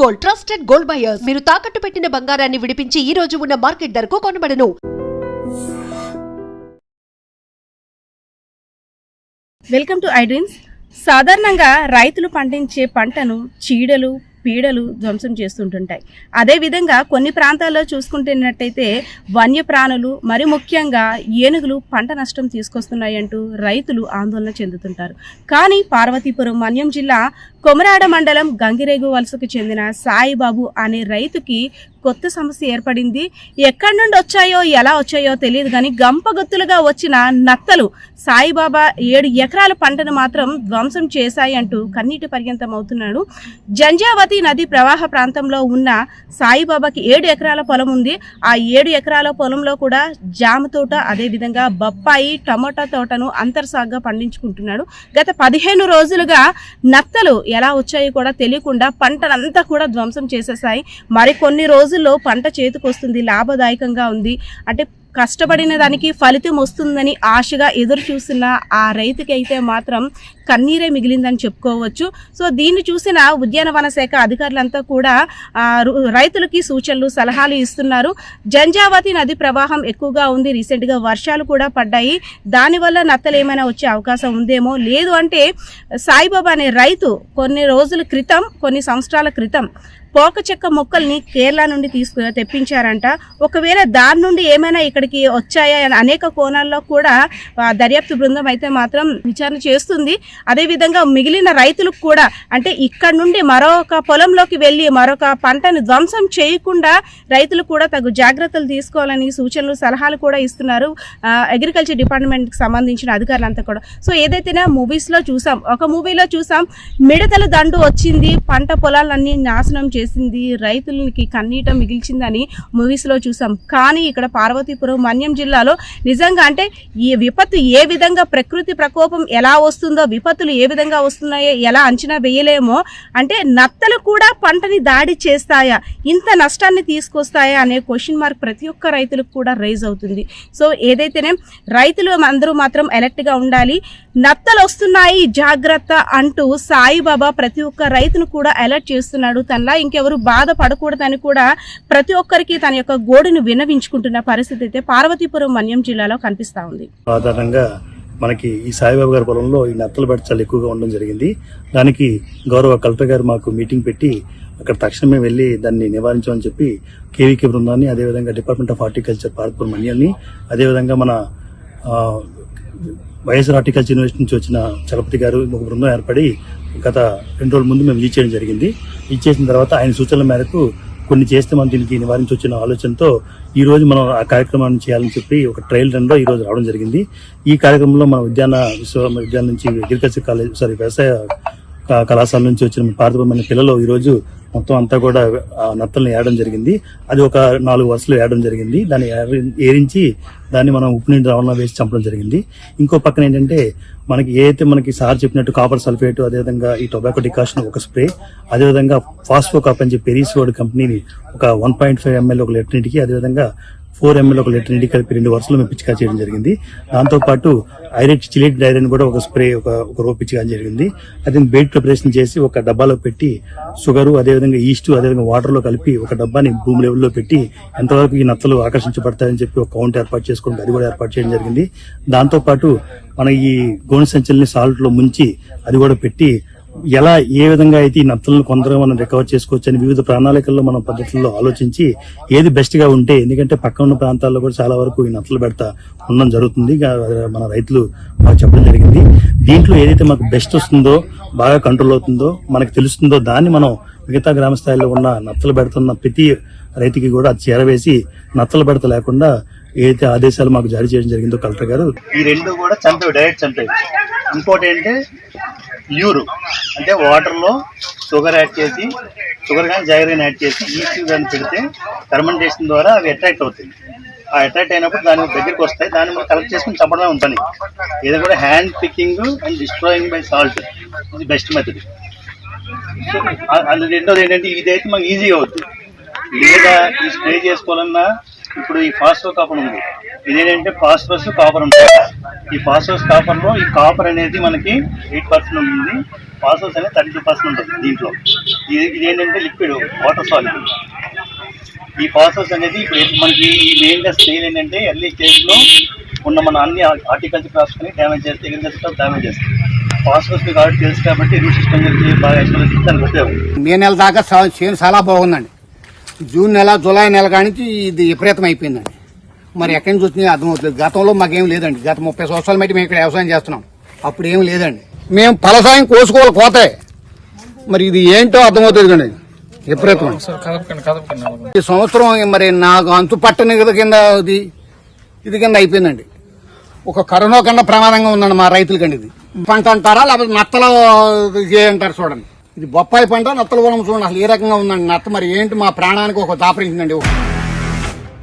Gold trusted gold buyers మీరు తాకట్టు పెట్టిన బంగారాన్ని విడిపించి ఈ రోజు ఉన్న మార్కెట్ ధరకు కొనబడను. వెల్కమ్ టు ఐడ్రీమ్స్ సాధారణంగా రైతులు పండించే పంటను చీడలు పీడలు ధ్వంసం చేస్తుంటుంటాయి. అదేవిధంగా కొన్ని ప్రాంతాల్లో చూసుకుంటున్నట్టయితే వన్యప్రాణులు మరి ముఖ్యంగా ఏనుగులు పంట నష్టం తీసుకొస్తున్నాయంటూ రైతులు ఆందోళన చెందుతుంటారు. కానీ పార్వతీపురం మన్యం జిల్లా కొమరాడ మండలం గంగిరేగు వలసకు చెందిన సాయిబాబు అనే రైతుకి కొత్త సమస్య ఏర్పడింది. ఎక్కడి నుండి వచ్చాయో ఎలా వచ్చాయో తెలియదు కానీ గంపగొత్తులుగా వచ్చిన నత్తలు సాయిబాబా ఏడు ఎకరాల పంటను మాత్రం ధ్వంసం చేశాయి అంటూ కన్నీటి పర్యంతం అవుతున్నాడు. జంజావతి నది ప్రవాహ ప్రాంతంలో ఉన్న సాయిబాబాకి ఏడు ఎకరాల పొలం ఉంది. ఆ ఏడు ఎకరాల పొలంలో కూడా జామ తోట అదేవిధంగా బొప్పాయి టమోటా తోటను అంతర్సాగ్గా పండించుకుంటున్నాడు. గత పదిహేను రోజులుగా నత్తలు ఎలా వచ్చాయో కూడా తెలియకుండా పంటనంతా కూడా ధ్వంసం చేసేసాయి. మరికొన్ని రోజుల్లో పంట చేతికొస్తుంది లాభదాయకంగా ఉంది. అంటే కష్టపడిన దానికి ఫలితం వస్తుందని ఆశగా ఎదురు చూసిన ఆ రైతుకి అయితే మాత్రం కన్నీరే మిగిలిందని చెప్పుకోవచ్చు. సో దీన్ని చూసిన ఉద్యానవన శాఖ అధికారులంతా కూడా రైతులకి సూచనలు సలహాలు ఇస్తున్నారు. జంజావతి నది ప్రవాహం ఎక్కువగా ఉంది. రీసెంట్గా వర్షాలు కూడా పడ్డాయి. దానివల్ల నత్తలు ఏమైనా వచ్చే అవకాశం ఉందేమో లేదు అంటే సాయిబాబా అనే రైతు కొన్ని రోజుల క్రితం కొన్ని సంవత్సరాల క్రితం పోక చెక్క మొక్కల్ని కేరళ నుండి తీసుకు తెప్పించారంట. ఒకవేళ దాని నుండి ఏమైనా ఇక్కడికి వచ్చాయా అని అనేక కోణాల్లో కూడా దర్యాప్తు బృందం అయితే మాత్రం విచారణ చేస్తుంది. అదేవిధంగా మిగిలిన రైతులకు కూడా అంటే ఇక్కడ నుండి మరొక పొలంలోకి వెళ్ళి మరొక పంటను ధ్వంసం చేయకుండా రైతులు కూడా తగు జాగ్రత్తలు తీసుకోవాలని సూచనలు సలహాలు కూడా ఇస్తున్నారు. అగ్రికల్చర్ డిపార్ట్మెంట్కి సంబంధించిన అధికారులంతా కూడా. సో ఏదైతేనే మూవీస్లో చూసాం. ఒక మూవీలో చూసాం మిడతల దండు వచ్చింది పంట పొలాలన్నీ నాశనం చేసి చేసింది రైతులకి కన్నీట మిగిల్చిందని మూవీస్లో చూసాం. కానీ ఇక్కడ పార్వతీపురం మన్యం జిల్లాలో నిజంగా అంటే ఈ విపత్తు ఏ విధంగా ప్రకృతి ప్రకోపం ఎలా వస్తుందో విపత్తులు ఏ విధంగా వస్తున్నాయో ఎలా అంచనా వేయలేమో అంటే నత్తలు కూడా పంటని దాడి చేస్తాయా ఇంత నష్టాన్ని తీసుకొస్తాయా అనే క్వశ్చన్ మార్క్ ప్రతి ఒక్క రైతులకు కూడా రైజ్ అవుతుంది. సో ఏదైతేనే రైతులు అందరూ మాత్రం అలర్ట్గా ఉండాలి. నత్తలు వస్తున్నాయి జాగ్రత్త అంటూ సాయిబాబా ప్రతి ఒక్క రైతును కూడా అలర్ట్ చేస్తున్నాడు. తనలా ఇంకెవరు బాధపడకూడదని కూడా ప్రతి ఒక్కరికి తన యొక్క గోడును విన్నవించుకుంటున్న పరిస్థితి అయితే పార్వతీపురం మన్యం జిల్లాలో కనిపిస్తా ఉంది. సాధారణంగా మనకి ఈ సాయిబాబు గారి పొలంలో ఈ నత్తల బెట్ట చాలా ఎక్కువగా ఉండడం జరిగింది. దానికి గౌరవ కలెక్టర్ గారు మాకు మీటింగ్ పెట్టి అక్కడ తక్షణమే వెళ్ళి దాన్ని నివారించమని చెప్పి కేవీకే బృందాన్ని అదేవిధంగా డిపార్ట్మెంట్ ఆఫ్ హార్టికల్చర్ పార్పూర్ మన్యాన్ని అదేవిధంగా మన ఆ, వైఎస్ఆర్ హార్టికల్చర్ యూనివర్సిటీ నుంచి వచ్చిన చలపతి గారు ఒక బృందం ఏర్పడి గత రెండు రోజుల ముందు మేము లీడ్ చేయడం జరిగింది. ఇచ్చేసిన చేసిన తర్వాత ఆయన సూచనల మేరకు కొన్ని చేస్తే మనం దీనికి నివారించి వచ్చిన ఆలోచనతో ఈ రోజు మనం ఆ కార్యక్రమాన్ని చేయాలని చెప్పి ఒక ట్రయల్ రన్లో ఈ రోజు రావడం జరిగింది. ఈ కార్యక్రమంలో మన ఉద్యాన విశ్వ విద్యాలయం నుంచి అగ్రికల్చర్ కాలేజ్ సారీ వ్యవసాయ కళాశాల నుంచి వచ్చిన పార్థమైన పిల్లలు ఈరోజు మొత్తం అంతా కూడా ఆ నత్తల్ని ఏడడం జరిగింది. అది ఒక నాలుగు వరుసలు వేయడం జరిగింది. దాన్ని ఏరించి దాన్ని మనం ఉప్పు నీటి రవాణా వేసి చంపడం జరిగింది. ఇంకో పక్కన ఏంటంటే మనకి ఏదైతే మనకి సార్ చెప్పినట్టు కాపర్ సల్ఫేట్ అదేవిధంగా ఈ టొబాకో డికాషన్ ఒక స్ప్రే అదేవిధంగా ఫాస్ఫో కాప్ అని చెప్పి పెరీస్ వర్డ్ కంపెనీని ఒక వన్ పాయింట్ ఫైవ్ ఎంఎల్ ఒక లీటర్ నీటికి అదేవిధంగా ఫోర్ ఎంఎల్ ఒక లీటర్ నీటి కలిపి రెండు వరుసలు మేము పిచికా చేయడం జరిగింది. దాంతో పాటు ఐరెట్ చిలేట్ డైరన్ కూడా ఒక స్ప్రే ఒక ఒక రో పిచికా జరిగింది. అది బెడ్ ప్రిపరేషన్ చేసి ఒక డబ్బాలో పెట్టి షుగరు అదేవిధంగా ఈస్ట్ అదేవిధంగా వాటర్లో కలిపి ఒక డబ్బాని భూమి లెవెల్లో పెట్టి ఎంతవరకు ఈ నత్తలు ఆకర్షించబడతాయని చెప్పి ఒక కౌంట్ ఏర్పాటు చేసుకుని అది కూడా ఏర్పాటు చేయడం జరిగింది. దాంతోపాటు మన ఈ గోనె సంచుల్ని సాల్ట్లో ముంచి అది కూడా పెట్టి ఎలా ఏ విధంగా అయితే ఈ నత్తలను కొందరు మనం రికవర్ చేసుకోవచ్చు అని వివిధ ప్రణాళికల్లో మనం పద్ధతుల్లో ఆలోచించి ఏది బెస్ట్గా ఉంటే ఎందుకంటే పక్క ఉన్న ప్రాంతాల్లో కూడా చాలా వరకు ఈ నత్తలు పెడతా ఉండడం జరుగుతుంది. మన రైతులు మాకు చెప్పడం జరిగింది. దీంట్లో ఏదైతే మాకు బెస్ట్ వస్తుందో బాగా కంట్రోల్ అవుతుందో మనకు తెలుస్తుందో దాన్ని మనం మిగతా గ్రామ స్థాయిలో ఉన్న నత్తలు పెడుతున్న ప్రతి రైతుకి కూడా అది చేరవేసి నత్తలు పెడత లేకుండా ఏదైతే ఆదేశాలు మాకు జారీ చేయడం జరిగిందో కలెక్టర్ గారు. ఈ రెండు కూడా చంపేవి డైరెక్ట్ చంపేవి. ఇంకోటి ఏంటంటే ప్యూర్. అంటే వాటర్లో షుగర్ యాడ్ చేసి షుగర్ కానీ జాగర్ యాడ్ చేసి ఈస్ట్ కానీ పెడితే ఫెర్మెంటేషన్ ద్వారా అవి అట్రాక్ట్ అవుతాయి. ఆ అట్రాక్ట్ అయినప్పుడు దాని దగ్గరికి వస్తాయి. దాన్ని మనం కలెక్ట్ చేసుకుని చంపడమే ఉంటుంది. ఇది కూడా hand picking and destroying by salt ఇది బెస్ట్ మెథడ్ అది రెండోది ఏంటంటే ఇదైతే మాకు ఈజీగా అవుతుంది లేదా ఈ స్ప్రే చేసుకోవాలన్నా ఇప్పుడు ఈ ఫాస్ఫో కాపర్ ఉంది. ఇదేంటంటే ఫాస్ఫరస్ కాపర్ ఉంటుంది. ఈ ఫాస్ఫరస్ కాపర్లో ఈ కాపర్ అనేది మనకి ఎయిట్ పర్సెంట్ ఉంటుంది పాసోస్ అనేది థర్టీ టూ పర్సెంట్ ఉంటుంది దీంట్లో. ఇది ఇది ఏంటంటే లిక్విడ్ వాటర్ సాలిడ్ ఈ పాసోస్ అనేది ఇప్పుడు మనకి ఈ మెయిన్గా స్టేజ్ ఏంటంటే ఎర్లీ స్టేజ్లో ఉన్న మన అన్ని హార్టికల్చర్ క్రాప్స్ని డ్యామేజ్ చేస్తే అగ్రికల్చర్ క్రాప్ డ్యామేజ్ చేస్తాయి ఫాస్ఫరస్ కాబట్టి తెలుసు కాబట్టి రూట్ సిస్టమ్ గురించి బాగా ఎక్స్ప్లెయిన్ దానికి మే నెల దాకా చా- చేను చాలా బాగుందండి. జూన్ నెల జూలై నెల కానించి ఇది విపరీతం అయిపోయిందండి మరి ఎక్కడి నుంచి వచ్చినాయి అర్థమవుతుంది గతంలో మాకేం లేదండి. గత ముప్పై సంవత్సరాల బట్టి మేము ఇక్కడ వ్యవసాయం చేస్తున్నాం. అప్పుడు ఏం లేదండి. మేము ఫలసాయం కోసుకోవాలి పోతే మరి ఇది ఏంటో అర్థమవుతుంది కండి విపరీతం. ఈ సంవత్సరం మరి నాకు అంతు పట్టని కింద ఇది. ఇది కింద అయిపోయిందండి. ఒక కరోనా కన్నా ప్రమాదంగా ఉందండి మా రైతులకండి ఇది. పంట అంటారా లేకపోతే నత్తల అంటారు చూడండి. ఇది బొప్పాయి పంట నత్తల పొలం చూడండి. అసలు ఏ రకంగా ఉందండి నత్త? మరి ఏంటి మా ప్రాణానికి ఒక దాపరించిందండి?